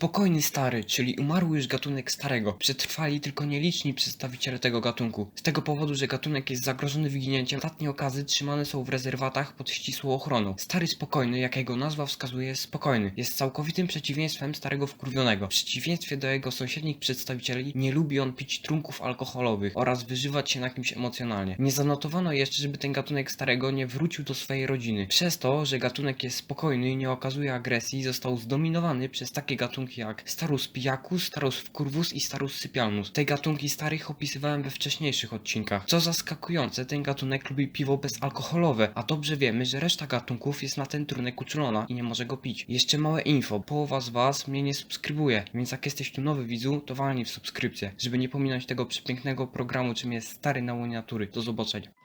Spokojny stary, czyli umarły już gatunek starego. Przetrwali tylko nieliczni przedstawiciele tego gatunku. Z tego powodu, że gatunek jest zagrożony wyginięciem, ostatnie okazy trzymane są w rezerwatach pod ścisłą ochroną. Stary spokojny, jak jego nazwa wskazuje, jest spokojny. Jest całkowitym przeciwieństwem starego wkurwionego. W przeciwieństwie do jego sąsiednich przedstawicieli, nie lubi on pić trunków alkoholowych oraz wyżywać się na kimś emocjonalnie. Nie zanotowano jeszcze, żeby ten gatunek starego nie wrócił do swojej rodziny. Przez to, że gatunek jest spokojny i nie okazuje agresji, został zdominowany przez takie gatunki jak Starus pijacus, Starus wkurvus i Starus sypialnus. Te gatunki starych opisywałem we wcześniejszych odcinkach. Co zaskakujące, ten gatunek lubi piwo bezalkoholowe, a dobrze wiemy, że reszta gatunków jest na ten trunek uczulona i nie może go pić. Jeszcze małe info, połowa z was mnie nie subskrybuje, więc jak jesteś tu nowy widzu, to walnij w subskrypcję, żeby nie pominąć tego przepięknego programu, czym jest Stary na miniatury. Do zobaczenia.